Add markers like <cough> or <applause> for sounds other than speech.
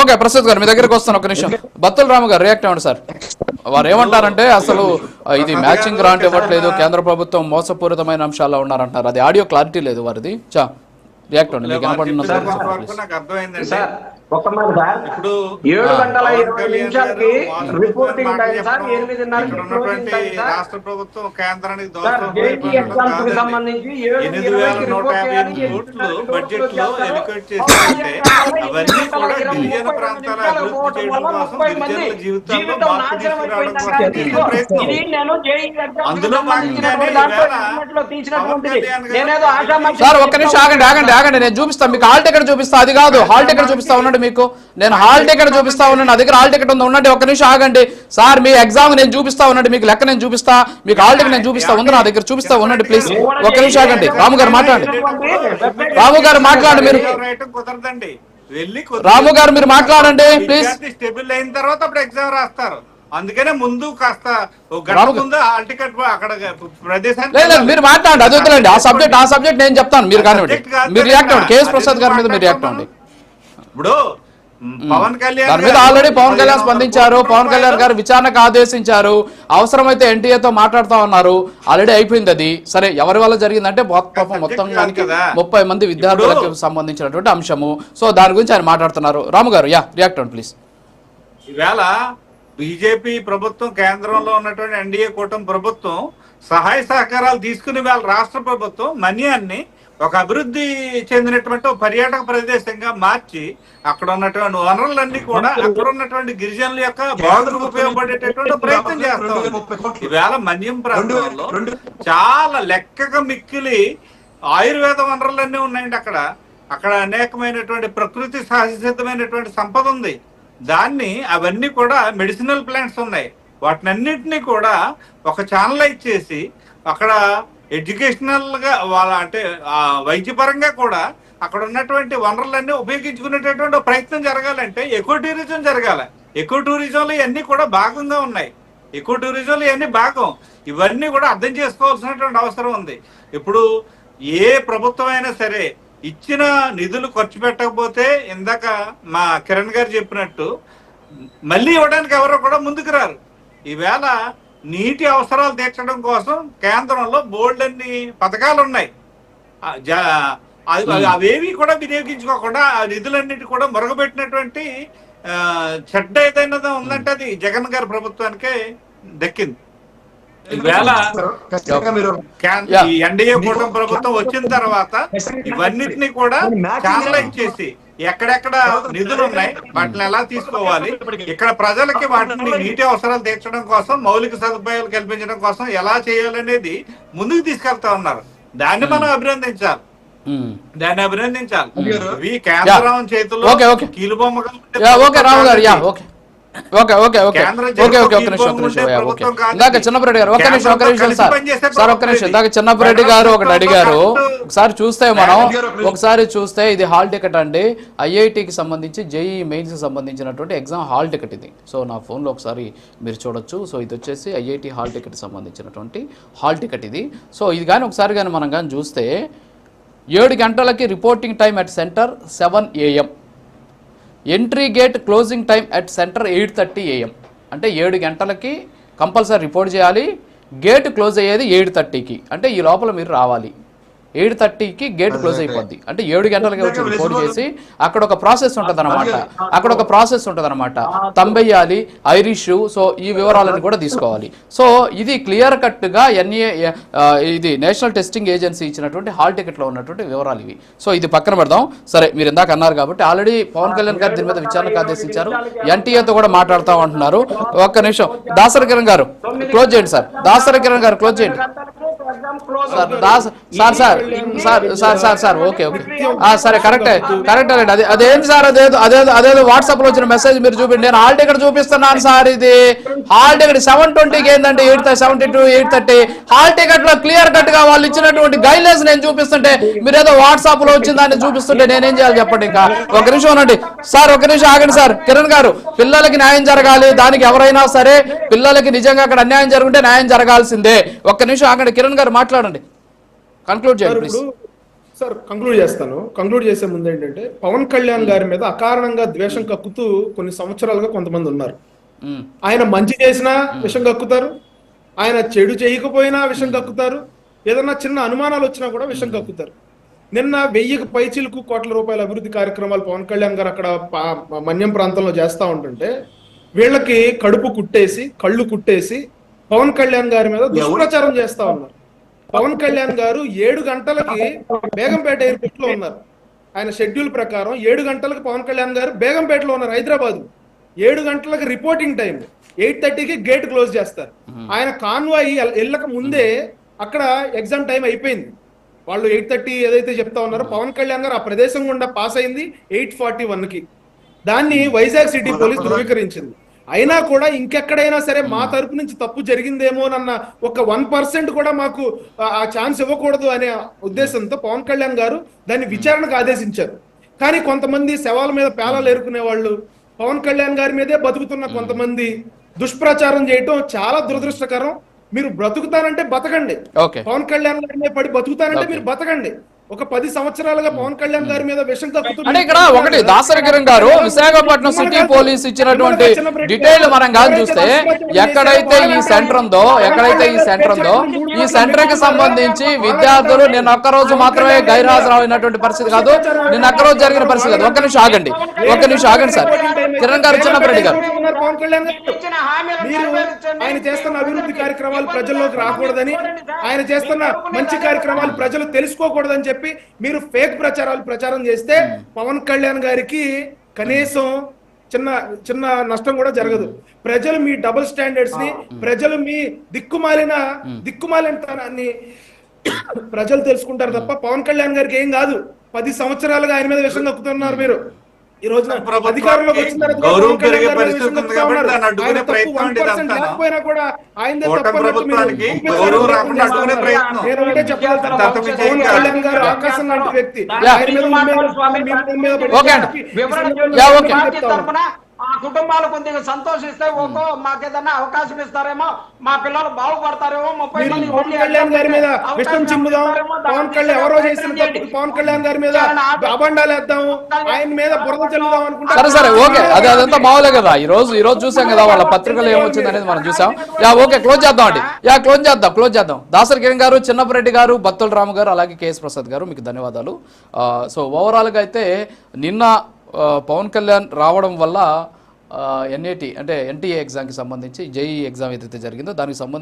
Okay Prasad గారు మీ దగ్గరికి వస్తాను ఒక నిమిషం. బత్తుల రాము గారు రియాక్ట్ అవ్వండి సార్. వారు ఏమంటారంటే అసలు ఇది మ్యాచింగ్ గ్రాంట్ ఇవ్వట్లేదు కేంద్ర ప్రభుత్వం మోసపూరితమైన అంశాల్లో ఉన్నారంటారు అది ఆడియో క్లారిటీ లేదు వారిది. చా రియాక్ట్ అవ్వండి మీకు సార్ ఒక్క మాట సార్ ఇప్పుడు ఏడు. గంటల ఇరవై నిమిషాలకి రిపోర్టింగ్ టైం సార్ ఎనిమిదిన్నరకి సార్ రాష్ట్ర ప్రభుత్వం కేంద్రానికి సంబంధించి బడ్జెట్లో చేస్తారు. ఎలికేట్ చేశారంటే అవన్నీ కూడా ఇరవై గిరిజన ముప్పై ప్రాంతాల నిమిషాలు అభివృద్ధి పోవటం చేయడం వల్ల కోసం ముప్పై మంది గిరిజనుల జీవితాల్లో జీవితం మార్పు నాశనం తీసుకురావడం అయిపోయింది కోసం సార్. అందులో భాగంగానే ఒక్క నిమిషం ఆగండి ఆగండి ఆగండి నేను చూపిస్తాను మీకు హాల్ టికెట్ చూపిస్తా అది కాదు హాల్ టికెట్ చూపిస్తా ఉండండి మీకు. నేను హాల్ టికెట్ చూపిస్తా ఉన్నాను. నా దగ్గర హాల్ టికెట్ ఉంది? ఉండండి ఒక్క నిమిషం ఆగండి. సార్ మీ ఎగ్జామ్ నేను చూపిస్తా ఉండండి. మీకు లెక్క నేను చూపిస్తా. మీకు హాల్ టికెట్ నేను చూపిస్తా. ఉంది నా దగ్గర. చూపిస్తా ఉండండి ప్లీజ్ ఒక్క నిమిషం ఆగండి. రాము గారు మాట్లాడండి. రాము గారు మాట్లాడండి మీరు. రాయటం కుదరదండి వెళ్ళి రాము గారు మీరు మాట్లాడండి, please. స్టేబుల్ అయిన తర్వాత అప్పుడు ఎగ్జామ్ రాస్తారు. అందుకనే ముందు కాస్త ఒక మీరు మాట్లాడండి. అది వద్దులేండి. ఆ సబ్జెక్ట్ ఆ సబ్జెక్ట్ నేను చెప్తాను. మీరు కానివ్వండి. మీరు రియాక్ట్. అవ్వండి. కేఎస్ ప్రసాద్ గారి మీద మీరు రియాక్ట్ అవ్వండి. ఇప్పుడు పవన్ కళ్యాణ్ దాని మీద ఆల్రెడీ పవన్ కళ్యాణ్ స్పందించారు. పవన్ కళ్యాణ్ గారు విచారణకు ఆదేశించారు. అవసరమైతే ఎన్టీఏతో మాట్లాడుతా ఉన్నారు. ఆల్రెడీ అయిపోయింది అది. సరే ఎవరి వల్ల జరిగిందంటే మొత్తం పాపం. ముప్పై మంది విద్యార్థులకు సంబంధించినటువంటి అంశము. సో దాని గురించి ఆయన మాట్లాడుతున్నారు. రాము గారు యా రియాక్ట్ అవ్వండి ప్లీజ్. ఈవేళ బీజేపీ ప్రభుత్వం కేంద్రంలో ఉన్నటువంటి ఎన్డీఏ కూటమి ప్రభుత్వం సహాయ సహకారాలు తీసుకుని వాళ్ళ రాష్ట్ర ప్రభుత్వం మన్యాన్ని ఒక అభివృద్ధి చెందినటువంటి పర్యాటక ప్రదేశంగా మార్చి అక్కడ ఉన్నటువంటి వనరులన్నీ కూడా అక్కడ ఉన్నటువంటి గిరిజనుల యొక్క బాధలకు ఉపయోగపడేటటువంటి ప్రయత్నం చేస్తాం ఈవేళ మన్యం ప్రాంతంలో చాలా లెక్కగా మిక్కిలి ఆయుర్వేద వనరులన్నీ ఉన్నాయండి అక్కడ. అక్కడ అనేకమైనటువంటి ప్రకృతి సహజసిద్ధమైనటువంటి సంపద ఉంది. దాన్ని అవన్నీ కూడా మెడిసినల్ ప్లాంట్స్ ఉన్నాయి. వాటినన్నిటినీ కూడా ఒక ఛానలైజ్ చేసి అక్కడ ఎడ్యుకేషనల్గా వాళ్ళ అంటే వైద్యపరంగా కూడా అక్కడ ఉన్నటువంటి వనరులన్నీ ఉపయోగించుకునేటటువంటి ప్రయత్నం జరగాలంటే ఎకో టూరిజం జరగాలి. ఎకో టూరిజంలో ఇవన్నీ కూడా భాగంగా ఉన్నాయి. ఎకో టూరిజంలో ఇవన్నీ భాగం. ఇవన్నీ కూడా అర్థం చేసుకోవాల్సినటువంటి అవసరం ఉంది. ఇప్పుడు ఏ ప్రభుత్వం అయినా సరే ఇచ్చిన నిధులు ఖర్చు పెట్టకపోతే ఇందాక మా కిరణ్ గారు చెప్పినట్టు మళ్ళీ ఇవ్వడానికి ఎవరో కూడా ముందుకు రారు. ఈవేళ నీటి అవసరాలు తీర్చడం కోసం కేంద్రంలో బోల్డ్ అన్ని పథకాలు ఉన్నాయి అవేవి కూడా వినియోగించుకోకుండా ఆ నిధులన్నిటి కూడా మురగబెట్టినటువంటి ఆ, చెడ్డ ఏదైనా ఉందంటే అది జగన్ గారి ప్రభుత్వానికే దక్కింది. ఎన్డీఏ కూటమి ప్రభుత్వం వచ్చిన తర్వాత ఇవన్నిటిని కూడా ఛానలైజ్ చేసి ఎక్కడెక్కడ నిధులు ఉన్నాయి వాటిని ఎలా తీసుకోవాలి ఇక్కడ ప్రజలకి వాటిని నీటి అవసరాలు తీర్చడం కోసం మౌలిక సదుపాయాలు కల్పించడం కోసం ఎలా చేయాలనేది ముందుకు తీసుకెళ్తా ఉన్నారు. దాన్ని మనం అభినందించాలి. మ్మ్. దాన్ని అభినందించాలి. ఇవి కేంద్రం చేతుల్లో okay, okay. Garu yeah okay. Okay okay okay. కేంద్రం ఓకే ఓకే ఒక్క నిమిషం ఒక్క నిమిషం. Yeah, okay. ఇందాక చిన్నపరెడ్డి గారు ఒక్క నిమిషం ఒక్క నిమిషం సార్. సార్ ఒక్క నిమిషం. ఇందాక చిన్నపరెడ్డి గారు ఒకటి అడిగారు. ఒకసారి చూస్తే మనం ఒకసారి చూస్తే ఇది హాల్ టికెట్ అండి. ఐఐటికి సంబంధించి జేఈ మెయిన్స్ సంబంధించినటువంటి ఎగ్జామ్ హాల్ టికెట్ ఇది. సో నా ఫోన్లో ఒకసారి మీరు చూడొచ్చు. సో ఇది వచ్చేసి ఐఐటి హాల్ టికెట్ సంబంధించినటువంటి హాల్ టికెట్ ఇది. సో ఇది కానీ ఒకసారి కానీ మనం కానీ చూస్తే ఏడు గంటలకి reporting time at centre seven AM. Entry gate closing time at centre eight thirty AM అంటే ఏడు గంటలకి కంపల్సరీ రిపోర్ట్ చేయాలి. గేట్ క్లోజ్ అయ్యేది ఎయిట్ థర్టీకి అంటే ఈ లోపల మీరు రావాలి. ఎయిట్ థర్టీకి గేట్ క్లోజ్ అయిపోద్ది. అంటే ఏడు గంటలకి వచ్చి రిపోర్ట్ చేసి. అక్కడ ఒక ప్రాసెస్ ఉంటుంది అనమాట అక్కడ ఒక ప్రాసెస్ ఉంటుంది అనమాట తంబెయ్యాలి ఐరిష్ సో ఈ వివరాలను కూడా తీసుకోవాలి. సో ఇది క్లియర్ కట్గా ఎన్ఏ ఇది నేషనల్ టెస్టింగ్ ఏజెన్సీ ఇచ్చినటువంటి హాల్ టికెట్లో ఉన్నటువంటి వివరాలు ఇవి. సో ఇది పక్కన పెడదాం. సరే మీరు ఇందాక అన్నారు కాబట్టి ఆల్రెడీ పవన్ కళ్యాణ్ గారు దీని మీద విచారణకు ఆదేశించారు ఎన్టీఏతో కూడా మాట్లాడుతూ ఉంటున్నారు ఒక్క నిమిషం. దాసరి కిరణ్ గారు క్లోజ్ చేయండి సార్. దాసరి కిరణ్ గారు క్లోజ్ చేయండి. Sir Das sir sir sir sir sir sir okay okay. సరే కరెక్టే కరెక్టే అండి. అదే అదేంటి సార్ అదేదో అదేదో అదేదో వాట్సాప్లో వచ్చిన మెసేజ్ మీరు చూపిండి. నేను హాల్ టికెట్ చూపిస్తున్నాను సార్ ఇది. హాల్ టికెట్ సెవెన్ ట్వంటీకి ఏంటంటే eight seventy two eight thirty. Hall టికెట్లో clear కట్గా వాళ్ళు ఇచ్చినటువంటి గైడ్లైన్స్ నేను చూపిస్తుంటే మీరు ఏదో వాట్సాప్లో వచ్చిన దాన్ని చూపిస్తుంటే నేనేం చేయాలి చెప్పండి ఇంకా? ఒక నిమిషం ఉండండి. సార్ ఒక నిమిషం ఆగండి సార్. కిరణ్ గారు పిల్లలకి న్యాయం జరగాలి. దానికి ఎవరైనా సరే పిల్లలకి నిజంగా అక్కడ అన్యాయం జరుగుంటే న్యాయం జరగాల్సిందే. ఒక్క నిమిషం ఆగండి. కిరణ్ గారు మాట్లాడండి. కన్క్లూడ్ సార్ చేయండి సార్ కంక్లూడ్ చేస్తాను. కంక్లూడ్ చేసే ముందు ఏంటంటే పవన్ కళ్యాణ్ గారి మీద అకారణంగా ద్వేషం కక్కుతూ కొన్ని సంవత్సరాలుగా కొంతమంది ఉన్నారు. ఆయన మంచి చేసినా విషం కక్కుతారు. ఆయన చెడు చేయకపోయినా విషం కక్కుతారు. ఏదన్నా చిన్న అనుమానాలు వచ్చినా కూడా విషం కక్కుతారు. నిన్న వెయ్యికి పైచిలకు కోట్ల రూపాయల అభివృద్ధి కార్యక్రమాలు పవన్ కళ్యాణ్ గారు అక్కడ మన్యం ప్రాంతంలో చేస్తా ఉంటుంటే వీళ్ళకి కడుపు కుట్టేసి కళ్ళు కుట్టేసి పవన్ కళ్యాణ్ గారి మీద దుష్ప్రచారం చేస్తా ఉన్నారు. పవన్ కళ్యాణ్ గారు ఏడు గంటలకి బేగంపేట ఎయిర్పోర్ట్లో ఉన్నారు. ఆయన షెడ్యూల్ ప్రకారం ఏడు గంటలకు పవన్ కళ్యాణ్ గారు బేగంపేటలో ఉన్నారు హైదరాబాద్. ఏడు గంటలకు రిపోర్టింగ్ టైం ఎయిట్ థర్టీకి గేట్ క్లోజ్ చేస్తారు. ఆయన కాన్వాయ్ వెళ్ళక ముందే అక్కడ ఎగ్జామ్ టైం అయిపోయింది. వాళ్ళు ఎయిట్ థర్టీ ఏదైతే చెప్తా ఉన్నారో పవన్ కళ్యాణ్ గారు ఆ ప్రదేశం గుండా పాస్ అయింది ఎయిట్ ఫార్టీ వన్కి దాన్ని వైజాగ్ సిటీ పోలీస్ ధృవీకరించింది. అయినా కూడా ఇంకెక్కడైనా సరే మా తరపు నుంచి తప్పు జరిగిందేమోనన్న ఒక వన్ పర్సెంట్ కూడా మాకు ఆ- ఛాన్స్ ఇవ్వకూడదు అనే ఉద్దేశంతో పవన్ కళ్యాణ్ గారు దాన్ని విచారణకు ఆదేశించారు. కానీ కొంతమంది శవాల మీద పేలాలు ఏరుకునే వాళ్ళు పవన్ కళ్యాణ్ గారి మీదే బతుకుతున్న కొంతమంది దుష్ప్రచారం చేయటం చాలా దురదృష్టకరం. మీరు బ్రతుకుతానంటే బతకండి. పవన్ కళ్యాణ్ గారి మీద పడి బతుకుతానంటే మీరు బతకండి. ఒక పది సంవత్సరాలుగా పవన్ కళ్యాణ్ గారి మీద విషం అంటే ఇక్కడ ఒకటి దాసరి కిరణ్ గారు విశాఖపట్నం సిటీ పోలీస్ ఇచ్చినటువంటి డీటెయిల్ మనం కాదు చూస్తే ఎక్కడైతే ఈ సెంటర్ ఉందో ఎక్కడైతే ఈ సెంటర్ ఉందో ఈ సెంటర్కి సంబంధించి విద్యార్థులు నిన్న ఒక్క రోజు మాత్రమే గైర్హాజరైనటువంటి పరిస్థితి కాదు. నిన్న ఒక్క రోజు జరిగిన పరిస్థితి కాదు. ఒక్క నిమిషం ఆగండి. ఒక్క నిమిషం ఆగండి సార్. కిరణ్ గారు చిన్నప్పరెడ్డి గారు. ఆయన చేస్తున్న అభివృద్ధి కార్యక్రమాలు ప్రజల్లోకి రాకూడదని ఆయన చేస్తున్న మంచి కార్యక్రమాలు ప్రజలు తెలుసుకోకూడదని చెప్పి మీరు ఫేక్ ప్రచారాలు ప్రచారం చేస్తే పవన్ కళ్యాణ్ గారికి కనీసం చిన్న చిన్న నష్టం కూడా జరగదు. ప్రజలు మీ డబుల్ స్టాండర్డ్స్ని ప్రజలు మీ దిక్కుమాలిన దిక్కుమాలినతనాన్ని <coughs> ప్రజలు తెలుసుకుంటారు తప్ప పవన్ కళ్యాణ్ గారికి ఏం కాదు. పది సంవత్సరాలుగా ఆయన మీద విషం నొక్కుతున్నారు మీరు. ఈ రోజున అధికారంలోకి వచ్చిన తర్వాత గౌరవం పవన్ కళ్యాణ్ పెరిగే గారి పరిస్థితి విషయం ఉంది నొక్కుతా కాబట్టి ఉన్నారు. దాన్ని అడ్డుకునే ఆయన తప్పు ప్రయత్నం 1% ఇదంతా. లేకపోయినా కూడా గారు ఆకాశం లాంటి వ్యక్తి. ఆయన మీ ఆ కుటుంబాలు కొద్దిగా సంతోషిస్తే ఓకో మాకేదన్నా అవకాశం ఇస్తారేమో మా పిల్లలు బాగుపడతారేమో ముప్పై మంది పవన్ కళ్యాణ్ గారి మీద చిమ్ముదాం పవన్ కళ్యాణ్ ఎవరో చేసిన పవన్ కళ్యాణ్ గారి మీద అబండాలు వేద్దాం ఆయన మీద బురద చల్లుదాం అనుకుంటే సరే సరే ఓకే. అది అదంతా మామూలే కదా. ఈ రోజు ఈ రోజు చూసాం కదా వాళ్ళ పత్రికలు ఏమొచ్చింది అనేది మనం చూసాం. యా ఓకే క్లోజ్ చేద్దాం అండి. యా క్లోజ్ చేద్దాం క్లోజ్ చేద్దాం. దాసరి కిరణ్ గారు చిన్నపరెడ్డి గారు బత్తుల రాము గారు అలాగే కేఎస్ ప్రసాద్ గారు మీకు ధన్యవాదాలు. ఆ, సో ఓవరాల్గా అయితే నిన్న పవన్ కళ్యాణ్ రావడం వల్ల ఎన్ఏటి అంటే ఎన్టీఏ ఎగ్జామ్కి సంబంధించి జేఈ ఎగ్జామ్ ఏదైతే జరిగిందో దానికి సంబంధించి